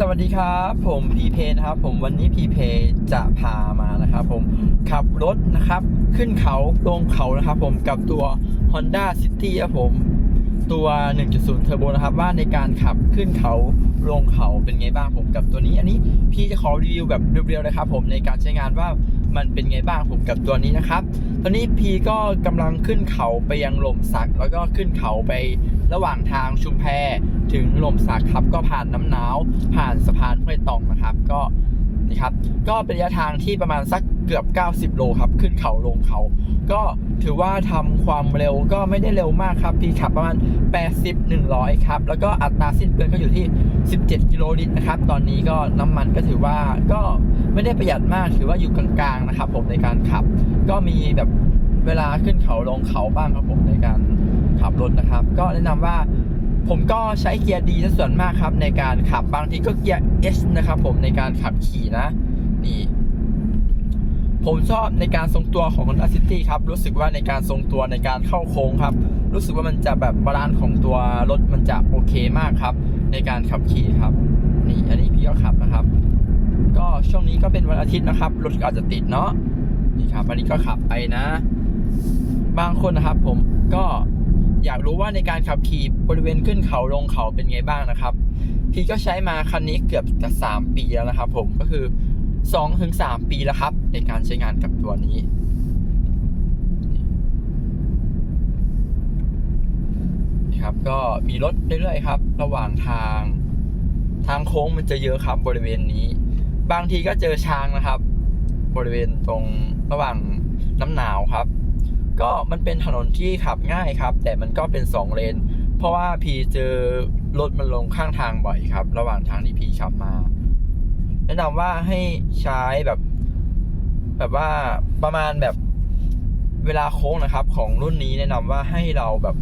สวัสดีครับ ผมพีเพนะครับ ผมวันนี้พีเพจะพามานะครับผมขับรถนะครับ ขึ้นเขาลงเขานะครับ ผมกับตัว Honda City ครับผมตัว 1.0 Turbo นะครับ ว่าในการขับขึ้นเขาลงเขาเป็นไงบ้างผมกับตัวนี้ อันนี้พี่จะขอรีวิวแบบเรียวๆเลยครับ ผมในการใช้งานว่ามันเป็นไงบ้างผมกับตัวนี้นะครับ ตอนนี้พีก็กำลังขึ้นเขาไปยังหล่มสัก แล้วก็ขึ้นเขาไป ระหว่างทางชุมแพถึงลมสักครับก็ผ่านน้ำหนาว ผ่านสะพานห้วยตองนะครับ ก็นี่ครับ ก็เป็นระยะทางที่ประมาณสักเกือบ 90 โลครับ ขึ้นเขาลงเขา ก็ถือว่าทำความเร็วก็ไม่ได้เร็วมากครับพี่ขับประมาณ 80 100 ครับ แล้วก็อัตราสิ้นเปลืองก็อยู่ที่ 17 กิโลลิตรนะครับ ตอนนี้ก็น้ำมันก็ถือว่าก็ไม่ได้ประหยัดมากถือว่าอยู่กลางๆนะครับ ผมในการขับ ก็มีแบบเวลาขึ้นเขาลงเขาบ้างครับผมในการ ขับรถนะครับ ก็แนะนำว่าผมก็ใช้เกียร์ดีซะส่วนมากครับ ในการขับบางทีก็เกียร์ S นะครับ ผมในการขับขี่นะ นี่ ผมชอบในการทรงตัวของ Honda City ครับ รู้สึกว่าในการทรงตัวในการเข้าโค้งครับ รู้สึกว่ามันจะแบบบาลานซ์ของตัวรถมันจะโอเคมากครับ ในการขับขี่ครับ นี่ อันนี้พี่ก็ขับนะครับ ก็ช่วงนี้ก็เป็นวันอาทิตย์นะครับรถก็อาจจะติดเนาะนี่ครับอันนี้ก็ขับไปนะ บางคนนะครับ ผมก็ อยากรู้ว่าในการขับขี่บริเวณขึ้นเขาลงเขาเป็นไงบ้างนะครับ พี่ก็ใช้มาคันนี้เกือบจะสามปีแล้วนะครับ ผมก็คือสองถึงสามปีแล้วครับ ในการใช้งานกับตัวนี้นี่ครับก็มีรถเรื่อยๆครับ ระหว่างทาง ทางโค้งมันจะเยอะครับบริเวณนี้ บางทีก็เจอช้างนะครับ บริเวณตรงระหว่างน้ำหนาวครับ ก็มันเป็นถนนที่ขับง่ายครับ แต่มันก็เป็นสองเลน เพราะว่าพีเจอรถมันลงข้างทางบ่อยครับ ระหว่างทางที่พีขับมา แนะนำว่าให้ใช้แบบ แบบว่าประมาณแบบเวลาโค้งนะครับ ของรุ่นนี้แนะนำว่าให้เราแบบ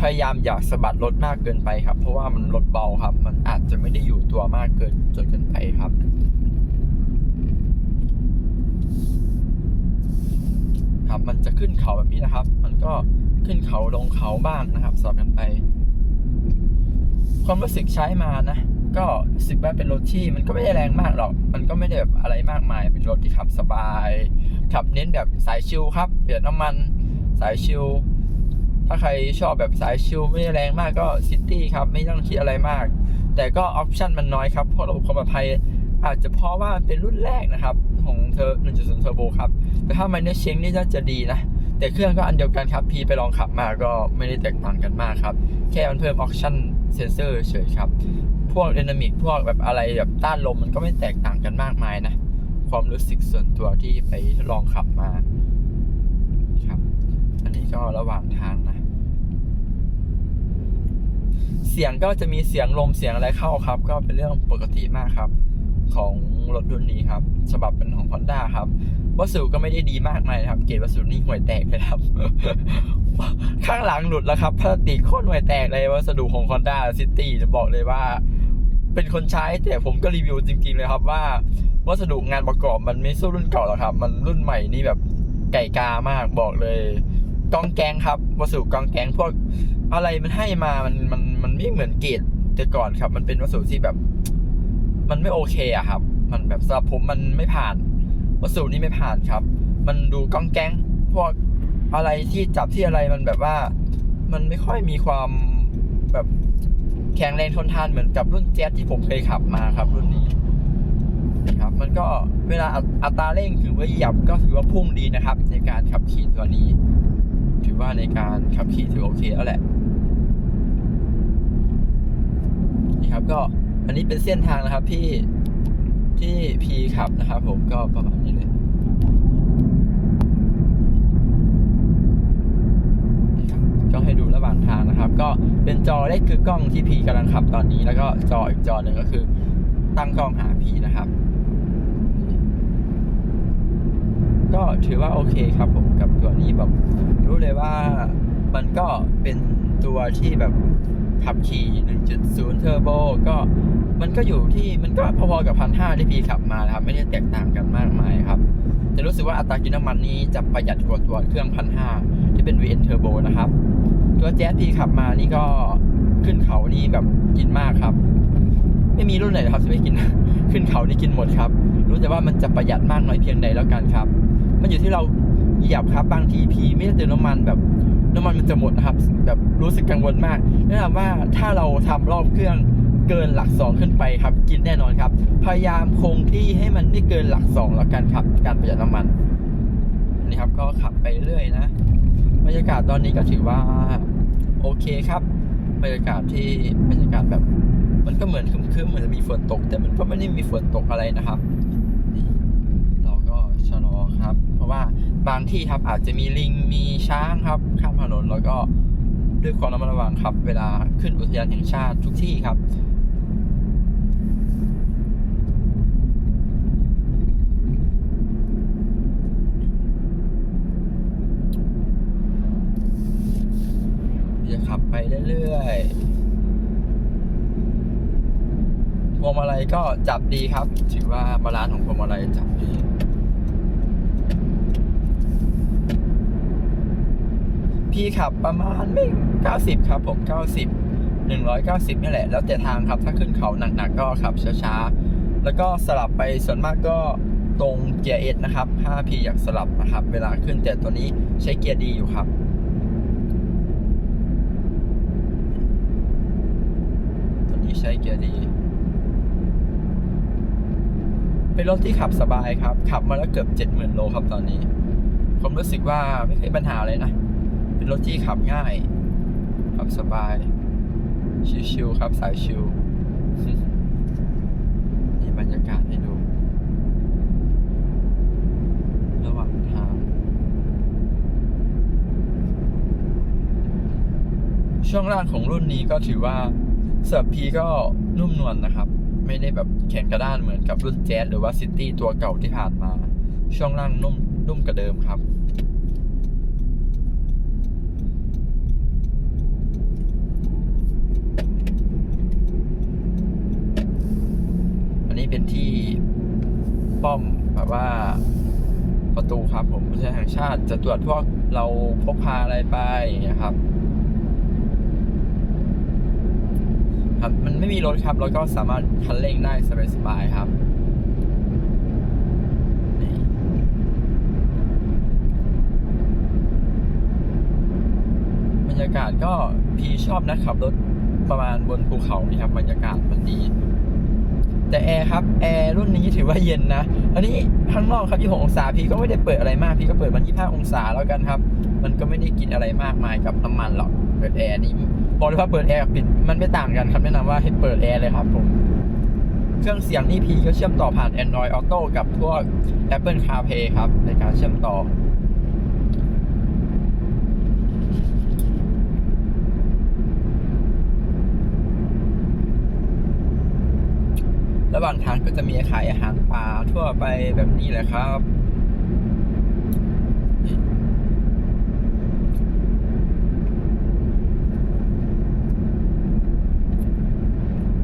พยายามอย่าสะบัดรถมากเกินไปครับ เพราะว่ามันรถเบาครับ มันอาจจะไม่ได้อยู่ตัวมากเกินจนเกินไปครับ ครับ มันจะขึ้นเขาแบบนี้นะครับ มันก็ขึ้นเขาลงเขาบ้างนะครับ สอบกันไป ความรู้สึกใช้มานะ ก็รู้สึกว่าเป็นรถที่มันก็ไม่ได้แรงมากหรอก มันก็ไม่ได้แบบอะไรมากมาย เป็นรถที่ขับสบาย ขับเน้นแบบสายชิลครับเปลี่ยนน้ำมันสายชิลถ้าใครชอบแบบสายชิลไม่ได้แรงมากก็ซิตี้ครับ ไม่ต้องคิดอะไรมาก แต่ก็ออปชั่นมันน้อยครับเพราะระบบความปลอดภัย อาจจะเพราะว่ามันเป็นรุ่นแรกนะครับ ของเธอ1.0 Turbo ครับ แต่ถ้า Minor Change นี่น่าจะดีนะ แต่เครื่องก็อันเดียวกันครับ พี่ไปลองขับมาก็ไม่ได้แตกต่างกันมากครับ แค่มันเพิ่มออ t ชั่นเซนเซอร์เฉยครับ พวก d y นามิกพวกแบบอะไรแบบต้านลมมันก็ไม่แตกต่างกันมากมายนะ ความรู้สึกส่วนตัวที่ไปทดลองขับมาครับ อันนี้ก็ระหว่างทางนะเสียงก็จะมีเสียงลมเสียงอะไรเข้าครับ ก็เป็นเรื่องปกติมากครับ ของรถรุ่นนี้ครับ ฉบับเป็นของ Honda ครับ วัสดุก็ไม่ได้ดีมากมายนะครับ เกรดวัสดุนี่ห่วยแตกเลยครับ ข้างหลังหลุดแล้วครับพลาสติกโคตรห่วยแตกเลยวัสดุของ Honda City จะบอกเลยว่า เป็นคนใช้แต่ผมก็รีวิวจริง ๆ เลยครับว่า วัสดุงานประกอบมันไม่สู้รุ่นเก่าหรอกครับ มันรุ่นใหม่นี่แบบไก่กามากบอกเลยกองแกงครับวัสดุกองแกงพวกอะไรมันให้มามันมันมันไม่เหมือนเกรดแต่ก่อนครับ มันเป็นวัสดุที่แบบ มันไม่โอเคอะครับ มันแบบสำหรับผมมันไม่ผ่านวัสดุนี้ไม่ผ่านครับ มันดูก้องแก๊งพวกอะไรที่จับที่อะไรมันแบบว่า มันไม่ค่อยมีความแบบแข็งแรงทนทานเหมือนกับรุ่นแจ๊สที่ผมเคยขับมาครับ รุ่นนี้นะครับ มันก็เวลาอัอัตราเร่งถือว่าเหยียบก็ถือว่าพุ่งดีนะครับ ในการขับขี่ตัวนี้ ถือว่าในการขับขี่ถือโอเคแล้วแหละนี่ครับก็ อันนี้เป็นเส้นทางนะครับที่ที่พีขับนะครับ ผมก็ประมาณนี้เลยนี่ครับก็ให้ดูระหว่างทางนะครับ ก็เป็นจอเล็กคือกล้องที่พีกำลังขับตอนนี้ แล้วก็จออีกจอหนึ่งก็คือตั้งกล้องหาพีนะครับ ก็ถือว่าโอเคครับผมกับตัวนี้แบบรู้เลยว่ามันก็เป็นตัวที่แบบ ขับขี่ 1.0 เทอร์โบก็มันก็อยู่ที่มันก็พอๆกับพันห้าที่พีขับมาครับ ไม่ได้แตกต่างกันมากมายครับ แต่รู้สึกว่าอัตรากินน้ำมันนี้จะประหยัดกว่าตัวเครื่องพันห้าที่เป็น VN Turbo นะครับ ตัวแจ๊สพี่ขับมานี่ก็ขึ้นเขานี่แบบกินมากครับ ไม่มีรุ่นไหนครับที่ไม่กิน ขึ้นเขานี่กินหมดครับ รู้แต่ว่ามันจะประหยัดมากน้อยเพียงใดแล้วกันครับ มันอยู่ที่เราเหยียบครับบางทีพีไม่ได้เติมน้ำมันแบบ น้ำมันมันจะหมดนะครับ แบบรู้สึกกังวลมากแนะนำว่าถ้าเราทำรอบเครื่องเกินหลักสองขึ้นไปครับ กินแน่นอนครับ พยายามคงที่ให้มันไม่เกินหลักสองแล้วกันครับ การประหยัดน้ำมันนนี้ครับก็ขับไปเรื่อยนะบรรยากาศตอนนี้ก็ถือว่าโอเคครับบรรยากาศที่บรรยากาศแบบ มันก็เหมือนครึ้มๆเหมือนจะมีฝนตก แต่มันก็ไม่ได้มีฝนตกอะไรนะครับนี่เราก็ชะลอครับ เพราะ ว่าบางที่ครับอาจจะมีลิงมีช้างครับข้ามถนนแล้วก็ด้วยความระมัดระวังครับ เวลาขึ้นอุทยานแห่งชาติทุกที่ครับจะขับไปเรื่อยๆพวงมาลัยก็จับดีครับ ถือว่าบาลานซ์ของพวงมาลัยจับดี พี่ขับประมาณไม่90 ครับผม 90 190 นี่แหละ แล้วแต่ทางครับ ถ้าขึ้นเขาหนักๆก็ขับช้าๆ แล้วก็สลับไปส่วนมากก็ตรงเกียร์เอสนะครับถ้าพีอยากสลับนะครับ เวลาขึ้นแต่ตัวนี้ใช้เกียร์ดีอยู่ครับตัวนี้ใช้เกียร์ดี เป็นรถที่ขับสบายครับ ขับมาแล้วเกือบเจ็ดหมื่นโลครับตอนนี้ ผมรู้สึกว่าไม่เคยปัญหาเลยนะ เป็นรถที่ขับง่าย ขับสบาย ชิวๆครับสายชิวนี่บรรยากาศให้ดู ระหว่างทาง ช่วงล่างของรุ่นนี้ก็ถือว่าสำหรับพีก็นุ่มนวลนะครับ ไม่ได้แบบแข็งกระด้านเหมือนกับรุ่นแจ๊สหรือว่าซิตี้ตัวเก่าที่ผ่านมา ช่วงล่างนุ่มนุ่มกว่าเดิมครับ อันนี้เป็นที่ ป้อมแบบว่าประตูครับ ผมผู้ใช้แห่งชาติจะตรวจพวกเราพกพาอะไรไปอย่างเงี้ยครับ ครับมันไม่มีรถครับแล้วก็สามารถคันเร่งได้สบายๆครับบรรยากาศก็พีชอบนะขับรถประมาณบนภูเขานี่ครับบรรยากาศมันดี แต่แอร์ครับแอร์รุ่นนี้ถือว่าเย็นนะอันนี้ข้างนอกครับ26องศาพี่ก็ไม่ได้เปิดอะไรมากพี่ก็เปิดมัน25องศาแล้วกันครับ มันก็ไม่ได้กินอะไรมากมายกับน้ำมันหรอกเปิดแอร์นี่บอกเลยว่าเปิดแอร์กับปิดมันไม่ต่างกันครับแนะนำว่าให้เปิดแอร์เลยครับผมเครื่องเสียงนี่พีก็เชื่อมต่อผ่าน Android Auto กับพวก Apple CarPlay ครับในการเชื่อมต่อ ระหว่างทาง ก็จะมีขายอาหารป่าทั่วไปแบบนี้แหละครับ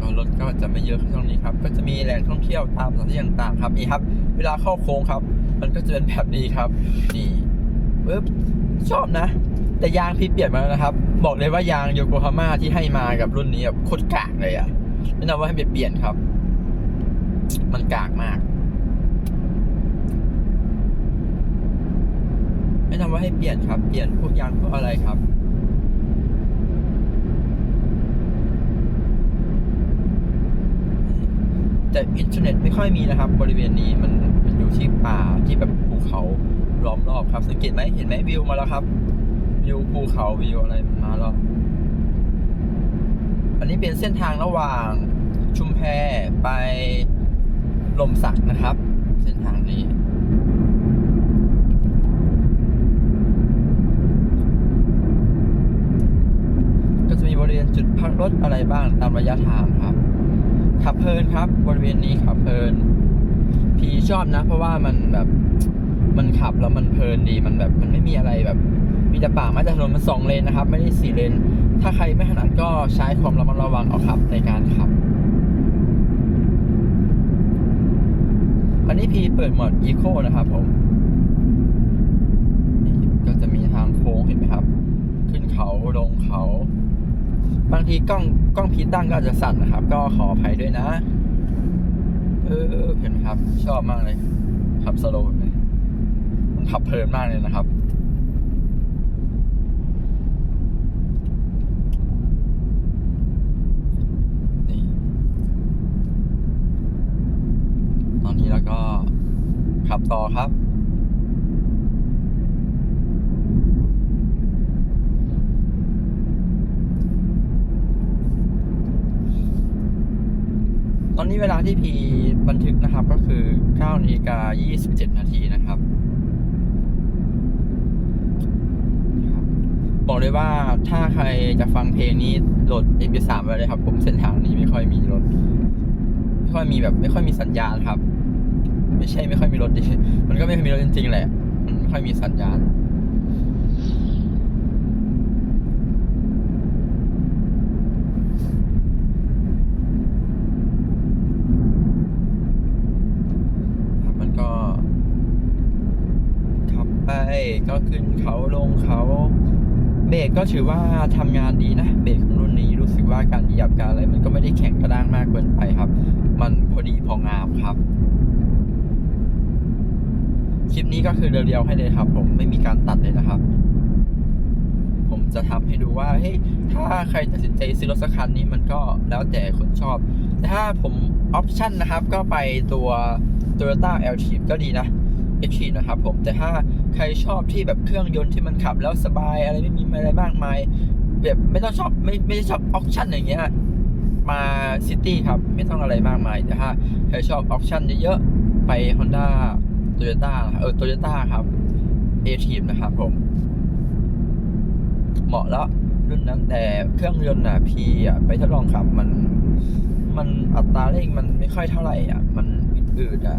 ก็รถก็จะไม่เยอะช่วงนี้ครับ ก็จะมีแหล่งท่องเที่ยวตามสถานที่ต่างๆครับนี่ครับ เวลาเข้าโค้งครับ มันก็จะเป็นแบบนี้ครับ นี่ปึ๊บชอบนะ แต่ยางพี่เปลี่ยนมาแล้วนะครับ บอกเลยว่ายางโยโกฮาม่าที่ให้มากับรุ่นนี้แบบโคตรกากเลยอะ่ะแนะนำว่าให้ไปเปลี่ยนครับ มันกากมาก ไม่นำว่าให้เปลี่ยนครับ เปลี่ยนพวกยางพวกอะไรครับแต่อินเทอร์เน็ตไม่ค่อยมีนะครับ บริเวณนี้มันมันอยู่ที่ป่าที่แบบภูเขาล้อมรอบครับ สังเกตไหมเห็นไหมวิวมาแล้วครับวิวภูเขาวิวอะไรมาแล้ว อันนี้เป็นเส้นทางระหว่างชุมแพไป ลมสักนะครับ เส้นทางนี้ก็จะมีบริเวณจุดพักรถอะไรบ้างตามระยะทางครับ ขับเพลินครับ บริเวณนี้ขับเพลิน พี่ชอบนะ เพราะว่ามันแบบมันขับแล้วมันเพลินดีมันแบบมันไม่มีอะไรแบบ มีแต่ป่าไม้แต่ถนนมันสองเลนนะครับ ไม่ได้สี่เลน ถ้าใครไม่ถนัดก็ใช้ความระมัดระวังเอาครับในการขับ อั นี้พีเปิดโหมดอีโคนะครับผมก็จะมีทางโค้งเห็นไหมครับ ขึ้นเขาลงเขา บางทีกล้องกล้องพีตั้งก็อาจจะสั่นนะครับ ก็ขออภัยด้วยนะ เออเห็นไหมครับ ชอบมากเลยขับสโลว์แบบนี้มันขับเพลินมากเลยนะครับ นี่ ตอนนี้แล้วก็ขั บต่อครับ ตอนนี้เวลาที่พีบันทึกนะครับก็คือ9นาฬิกา27 นาทีนะครับครับ บอกเลยว่าถ้าใครจะฟังเพลงนี้โหลด MP3 ไว้เลยครับ ผมเส้นทางนี้ไม่ค่อยมีรถ ไม่ค่อยมีแบบไม่ค่อยมีสัญญาณครับ ไม่ใช่ไม่ค่อยมีรถดิ มันก็ไม่ค่อยมีรถจริงๆแหละ มันไม่ค่อยมีสัญญาณมันก็ขับไปก็ขึ้นเขาลงเขาเบรกก็ถือว่าทำงานดีนะ เบรกของรุ่นนี้รู้สึกว่าการเหยียบการอะไร มันก็ไม่ได้แข็งกระด้างมากเกินไปครับ มันพอดีพองามครับ คลิปนี้ก็คือเรียวๆให้เลยครับ ผมไม่มีการตัดเลยนะครับ ผมจะทำให้ดูว่าเฮ้ยถ้าใครตัดสินใจซื้อรถสักคันนี้มันก็แล้วแต่คนชอบ แต่ถ้าผมออปชั่นนะครับ ก็ไปตัว Toyota l t ก็ดีนะ h อนะครับ ผมแต่ถ้าใครชอบที่แบบเครื่องยนต์ที่มันขับแล้วสบายอะไรไม่มีอะไรมากมายแบบไม่ต้องชอบไม่ไม่ชอบออปชั่นอย่างเงี้ยมาซิตี้ครับ ไม่ต้องอะไรมากมายแต่ถ้าใครชอบออปชั่นเยอะๆไป Honda Toyota เออ Toyota ครับ a t ีนะครับผม เหมาะแล้วรุ่นนั้นแต่เครื่องยนต์อะพีอะไปทดลองขับมัน มันอัตราเร่งมันไม่ค่อยเท่าไหร่อะ มันอืดอะ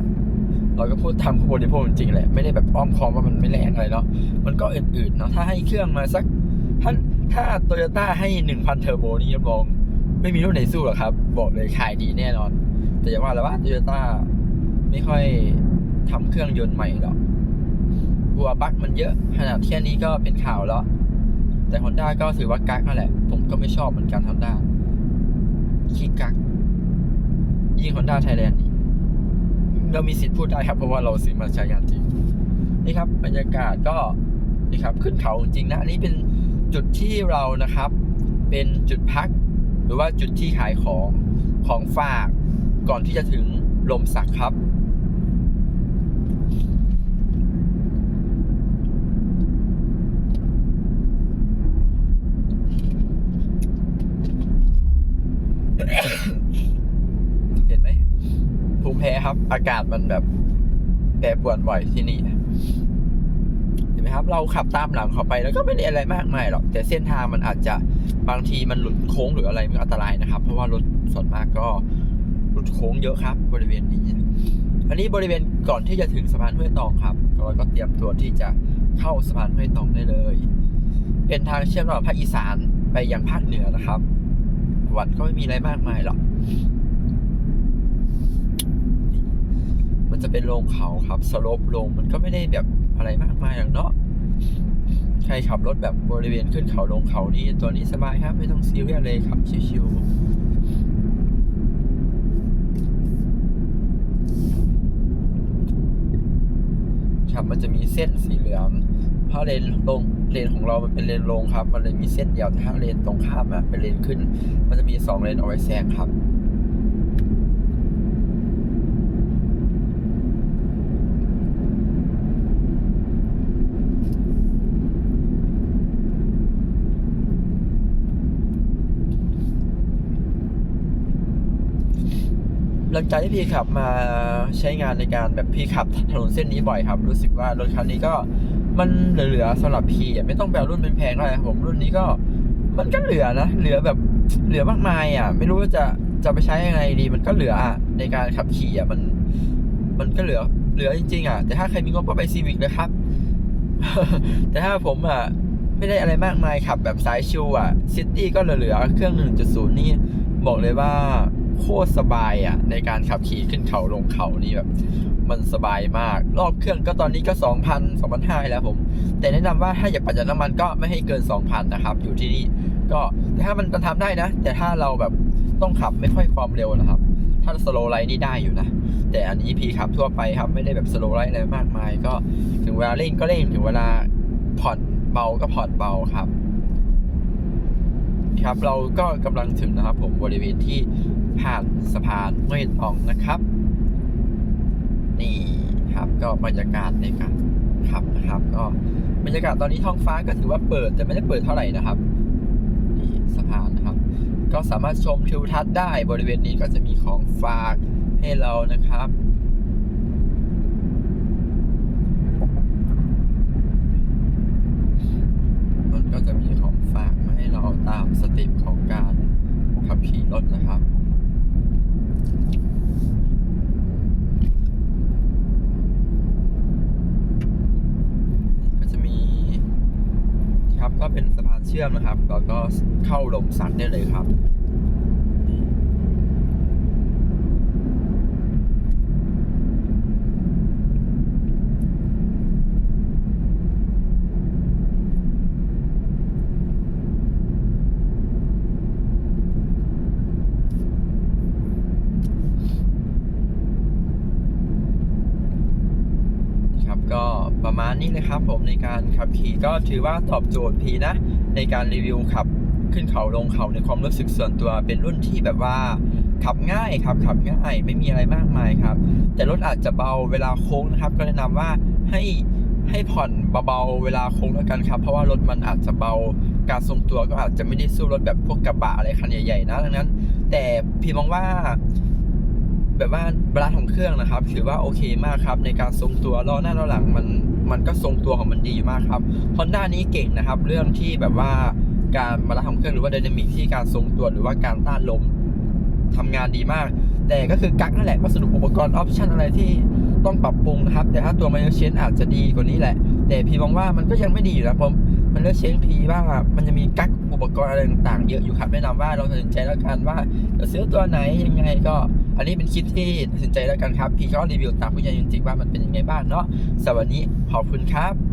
เราก็พูดทำผู้บริโภคจริงๆแหละ ไม่ได้แบบอ้อมค้อมว่ามันไม่แรงอะไรเนาะมันก็อืดๆเนาะถ้าให้เครื่องมาสัก ถ้าถ้าโตโยต้าให้หนึ่งพันเทอร์โบนี่รับรองไม่มีรุ่นไหนสู้หรอกครับ บอกเลยขายดีแน่นอน แต่อย่าว่าแล้วว่าโตโยต้าไม่ค่อย ทำเครื่องยนต์ใหม่หรอกกลัวบั๊กมันเยอะขนาดแค่นี้ก็เป็นข่าวแล้วแต่ Honda ก็ถือว่ากักนั่นแหละ ผมก็ไม่ชอบเหมือนกัน Honda ขี้กักยิ่ง Honda Thailand นี่เรามีสิทธิ์พูดได้ครับ เพราะว่าเราซื้อมาใช้งานจริง นี่ครับ บรรยากาศก็นี่ครับ ขึ้นเขาจริงนะ อันนี้เป็นจุดที่เรานะครับ เป็นจุดพัก หรือว่าจุดที่ขายของของฝากก่อนที่จะถึงลมสักครับ เห็นไหมภู มิแพ้ครับ อากาศมันแบบแปรปรวนบ่อยที่นี่เห็นไหมครับ เราขับตามหลังเขาไปแล้วก็ไม่ได้อะไรมากมายหรอก แต่เส้นทางมันอาจจะบางทีมันหลุดโค้งหรืออะไรมันอันตรายนะครับ เพราะว่ารถส่วนมากก็หลุดโค้งเยอะครับ บริเวณนี้อันนี้บริเวณก่อนที่จะถึงสะพานห้วยตองครับเราก็เตรียมตัวที่จะเข้าสะพานห้วยตองได้เลย เป็นทางเชื่อมระหว่างภาคอีสานไปยังภาคเหนือนะครับวัดก็ไม่มีอะไรมากมายหรอก มัน จะเป็นโลงเขาครับสโลปลงมันก็ไม่ได้แบบอะไรมากมายหรอกเนาะใครขับรถแบบบริเวณขึ้นเขาลงเขานี่ตัวนี้สบายครับ ไม่ต้องซีเรียสเลยขับชิวๆครับมันจะมีเส้นสีเหลืองเพราะเลนลงเลนของเรามันเป็นเลนลงครับ มันเลยมีเส้นเดียวแต่ถ้าเลนตรงข้ามอะเป็นเลนขึ้น มันจะมีสองเลนเอาไว้แซงครับ หลังจากที่พี่ขับมาใช้งานในการแบบพี่ขับถนนเส้นนี้บ่อยครับ รู้สึกว่ารถคันนี้ก็มันเหลือๆสำหรับพี่ไม่ต้องแปลรุ่นเป็นแพงๆก็ไรผมรุ่นนี้ก็มันก็เหลือนะเหลือแบบเหลือมากมายอะ ไม่รู้ว่าจะจะไปใช้ยังไงดี มันก็เหลืออะในการขับขี่อะมัน มันก็เหลือเหลือจริงๆอะแต่ถ้าใครมีงบก็ไปซีวิกเลยครับ แต่ถ้าผมอะไม่ได้อะไรมากมายขับแบบสายชิวอะซิตี้ก็เหลือเครื่อง 1.0 นี่บอกเลยว่า โคตรสบายอะ ในการขับขี่ขึ้นเขาลงเขานี่แบบ มันสบายมาก รอบเครื่องก็ตอนนี้ก็2,000 2,500แล้วผม แต่แนะนำว่าถ้าอยากประหยัดน้ำมันก็ไม่ให้เกิน 2,000 นะครับ อยู่ที่นี่ก็แต่ถ้ามันมันทำได้นะ แต่ถ้าเราแบบต้องขับไม่ค่อยความเร็วนะครับ ถ้าสโลไลท์นี่ได้อยู่นะ แต่อันนี้พีขับทั่วไปครับไม่ได้แบบสโลไลท์อะไรมากมาย ก็ถึงเวลาเร่งก็เร่งถึงเวลาผ่อนเบาก็ผ่อนเบาครับครับเราก็กำลังถึงนะครับผมบริเวณที่ ผ่านสะพานห้วยตองนะครับ นี่ครับก็บรรยากาศในการขับนะครับ ก็บรรยากาศตอนนี้ท้องฟ้าก็ถือว่าเปิดแต่ไม่ได้เปิดเท่าไหร่นะครับนี่สะพานนะครับ ก็สามารถชมทิวทัศน์ได้บริเวณนี้ก็จะมีของฝากให้เรานะครับมันก็จะมีของฝากมาให้เราตามสเติปของการขับขี่รถนะครับ ก็จะมีครับก็ เชื่อมนะครับแล้วก็เข้าลมสันได้เลยครับ ก็ประมาณนี้เลยครับผมในการขับขี่ก็ถือว่าตอบโจทย์พีนะ ในการรีวิวขับขึ้นเขาลงเขาในความรู้สึกส่วนตัวเป็นรุ่นที่แบบว่าขับง่ายครับขับง่ายไม่มีอะไรมากมายครับ แต่รถอาจจะเบาเวลาโค้งนะครับ ก็แนะนำว่าให้ให้ผ่อนเบาๆเวลาโค้งแล้วกันครับ เพราะว่ารถมันอาจจะเบาการทรงตัวก็อาจจะไม่ได้สู้รถแบบพวกกระบะอะไรคันใหญ่ๆนะดังนั้น แต่พี่มองว่า แบบว่าบาลานซ์ของเครื่องนะครับ ถือว่าโอเคมากครับ ในการทรงตัวล้อหน้าล้อหลังมันมันก็ทรงตัวของมันดีมากครับฮอนด้านี้เก่งนะครับ เรื่องที่แบบว่าการบาลานซ์ของเครื่องหรือว่าไดนามิกที่การทรงตัวหรือว่าการต้านลมทำงานดีมาก แต่ก็คือกักนั่นแหละวัสดุอุปกรณ์ออปชั่นอะไรที่ต้องปรับปรุงนะครับ แต่ถ้าตัวมันเชนอาจจะดีกว่านี้แหละ แต่พี่มองว่ามันก็ยังไม่ดีอยู่นะผมมันเลือกเชนพีว่ามันจะมีกักอุปกรณ์อะไรต่างๆ เยอะอยู่ครับแนะนำว่าเราตัดสินใจแล้วกันว่าจะซื้อตัวไหนยังไงก็ อันนี้เป็นคลิปที่ตัดสินใจแล้วกันครับ พี่ก็รีวิวตามผู้ใหญ่จริงๆว่ามันเป็นยังไงบ้างเนาะสวัสดีขอบคุณครับ